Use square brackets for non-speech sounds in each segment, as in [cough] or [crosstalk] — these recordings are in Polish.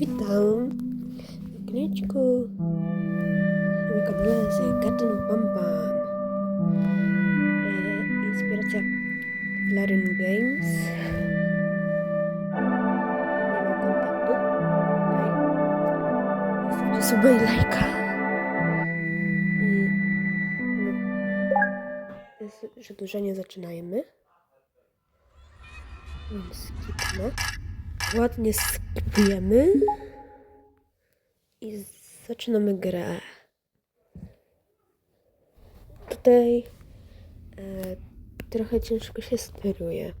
Witam na kanale z Garden Bam Bam. E, inspiracja Flaryn Games. Nie mam kontaktu. Okay. Zostawcie suba i lajka. I bez przedłużenia zaczynajmy. Skipnę. Ładnie skipujemy. I zaczynamy grę. Tutaj e, trochę ciężko się steruje.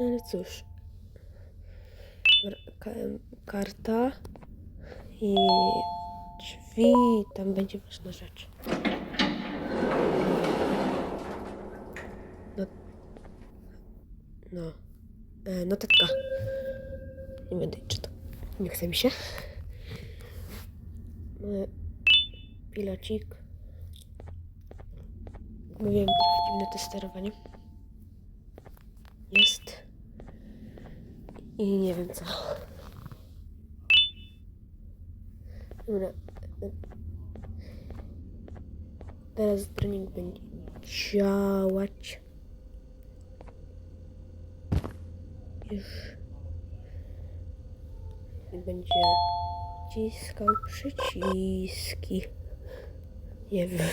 Ale cóż. Karta i drzwi. Tam będzie ważna rzecz. No. No. E, notatka. Nie będę czytał. Nie chce mi się. Mamy pilocik. Mówiłem, dziwne to sterowanie. Jest. I nie wiem co. Dobra. Teraz trening będzie działać. Już i będzie wciskał przyciski. Nie wiem.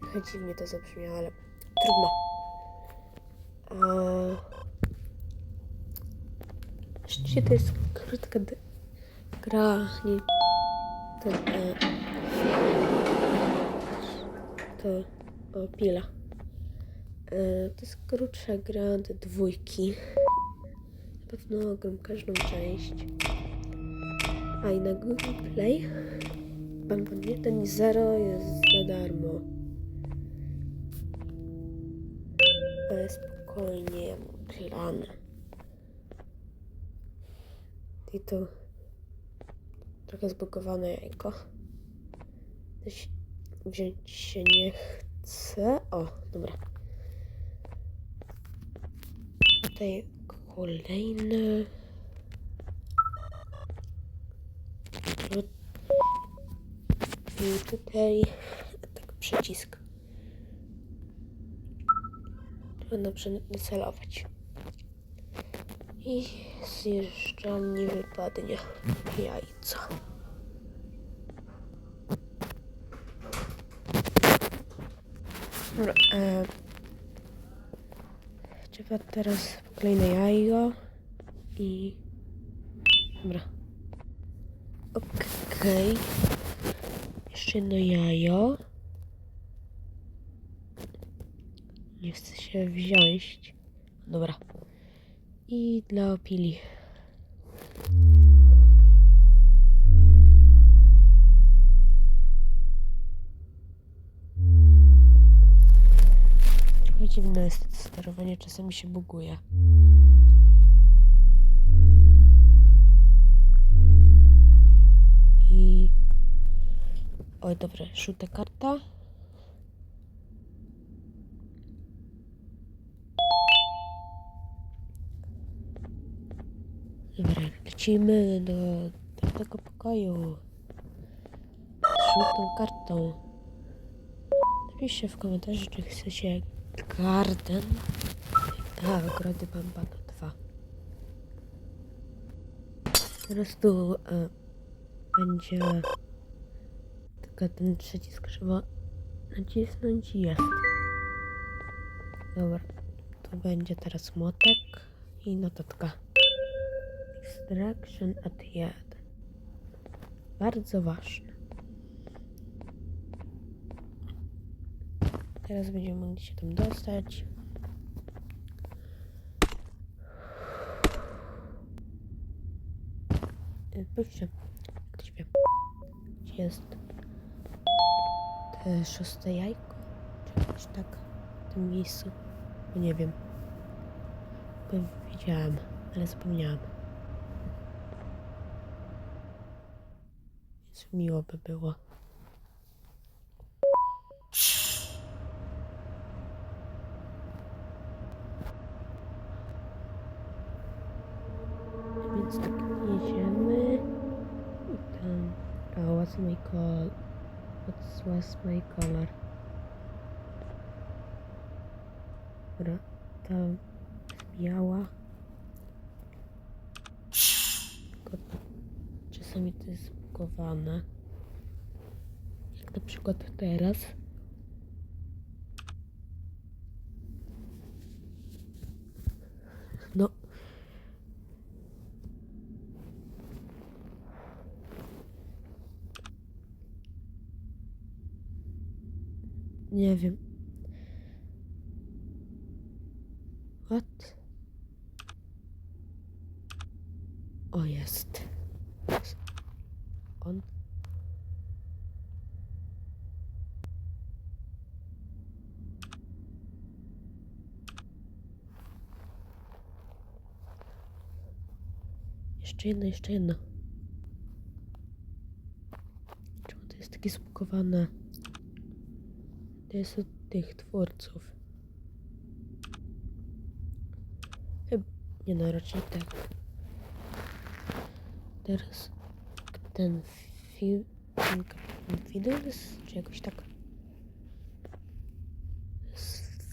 Trochę dziwnie to zabrzmiało, ale trudno. A... Szczerze to jest krótka gra, nie... To, e... to o, pila. E, to jest krótsza gra do dwójki. Pewno gram każdą część. A i na Google Play Pan 1 i 0 jest za darmo. Ale spokojnie, ja mam plan. I to trochę zbugowane jajko. Wziąć się nie chce. O, dobra. Tutaj kolejne. Tu- I tutaj tak przycisk. Będę celować. I zjeżdżam, nie wypadnie jajco. Dobra, e, trzeba teraz kolejne jajo i... Dobra. Okej. Jeszcze jedno jajo. Nie chcę się wziąć. Dobra. I dla opili. Dziwne jest sterowanie, czasami się buguje. I... Oj, dobra, żółta karta. Dobra, lecimy do, do tego pokoju. Z żółtą kartą. Napiszcie w komentarzu, czy chcecie garden. A, ogrody Bambana 2. Teraz tu e, będzie tylko ten przycisk trzeba nacisnąć i jest. Dobra, tu będzie teraz młotek i notatka. Extraction at 1. Bardzo ważne. Teraz będziemy mogli się tam dostać. Y, Patrzcie, jak to śpię. Gdzie jest te szóste jajko? Czy jakoś tak w tym miejscu? Bo nie wiem. Wiedziałam, ale zapomniałam. Więc miło by było. Więc tak jedziemy i tam. Oh, what's my call? What's, what's my color? Dobra, ta biała. Czasami to jest zbugowane. Jak na przykład teraz. No. Nie wiem. What? O, jest. On. Jeszcze jedno, jeszcze jedno. Czemu to jest takie spukowane? Jest od tych twórców. Chyba. Nie no, raczej tak. Teraz ten film. Fiddles, czy jakoś tak.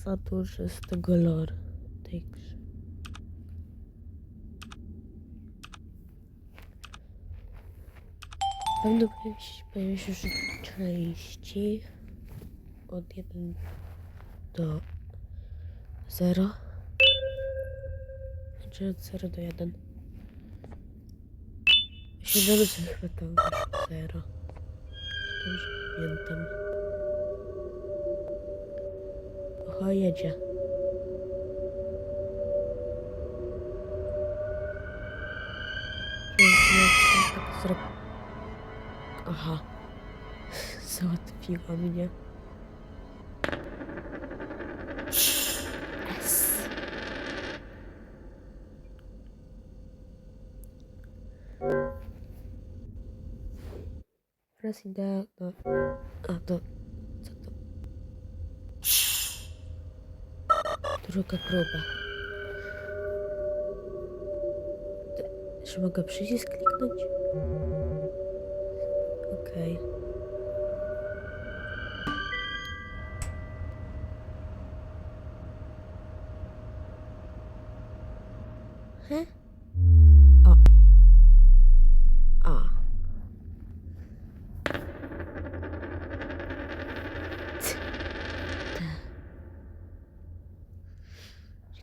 Za duży z tego lore tej grze. Pewno pojawi się, już części od 1 do 0. Znaczy od 0 do 1. Myślę, że chyba tam 0. Dobrze pamiętam. Oho, jedzie. Tak. Aha. [laughs] Załatwiła mnie. Teraz idę do... A, do... Co to? Druga próba. Czy mogę przycisk kliknąć? Okej. He?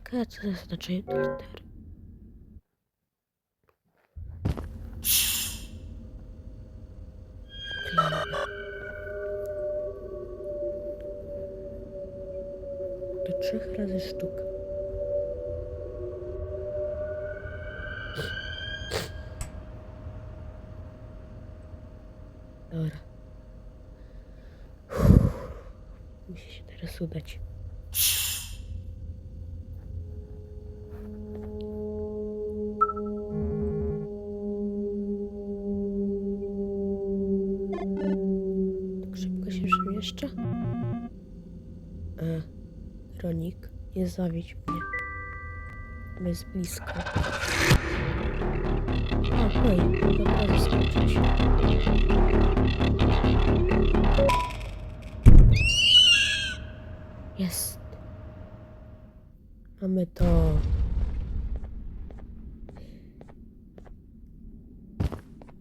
Ciekawe, co to znaczy. Reklamy. Do trzech razy sztuka. Dobra. Musi się teraz udać. Przemieszcza? E, Ronik, nie zawiedź mnie. Bo jest blisko. O, hej, mogę skoczyć. Jest. Mamy to.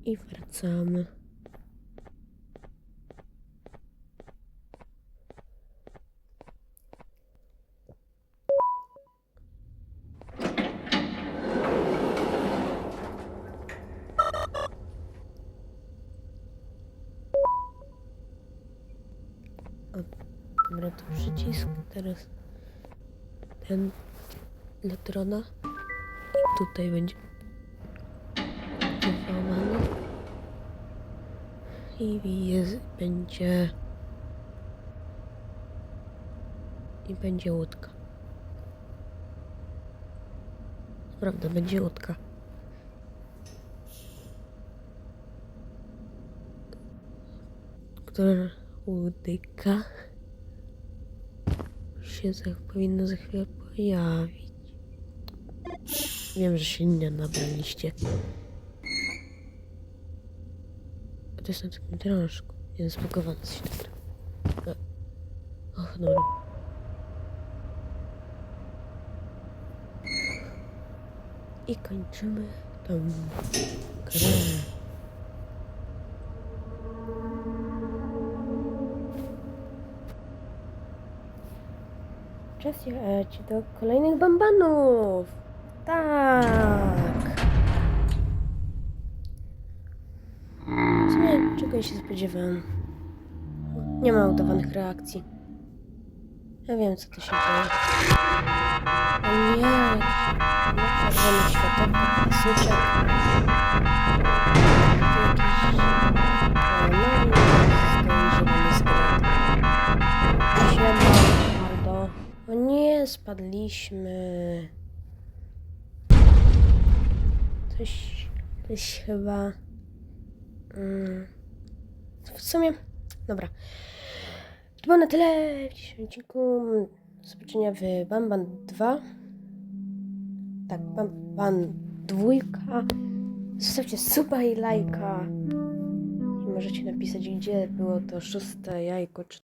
I wracamy. Dobra, to przycisk. Teraz ten dla trona. I tutaj będzie. I jest, będzie... I będzie łódka. Prawda, będzie łódka. Która łódka się za, powinna za chwilę pojawić. Wiem, że się nie nabraliście. A to jest na takim drążku. Jeden zbugowany się tak. Och, dobra. I kończymy tą grę. Czas jechać do kolejnych bambanów. Tak. W sumie czego ja się spodziewałem? Nie ma udawanych reakcji. Ja wiem, co tu się dzieje. O nie! Czerwony światełka, pasyczek. Nie, spadliśmy. Coś, coś chyba... Mm, w sumie... Dobra. To było na tyle w dzisiejszym odcinku. Do zobaczenia w Bamban 2. Tak, Bamban dwójka. Zostawcie suba i lajka. I możecie napisać, gdzie było to szóste jajko, czy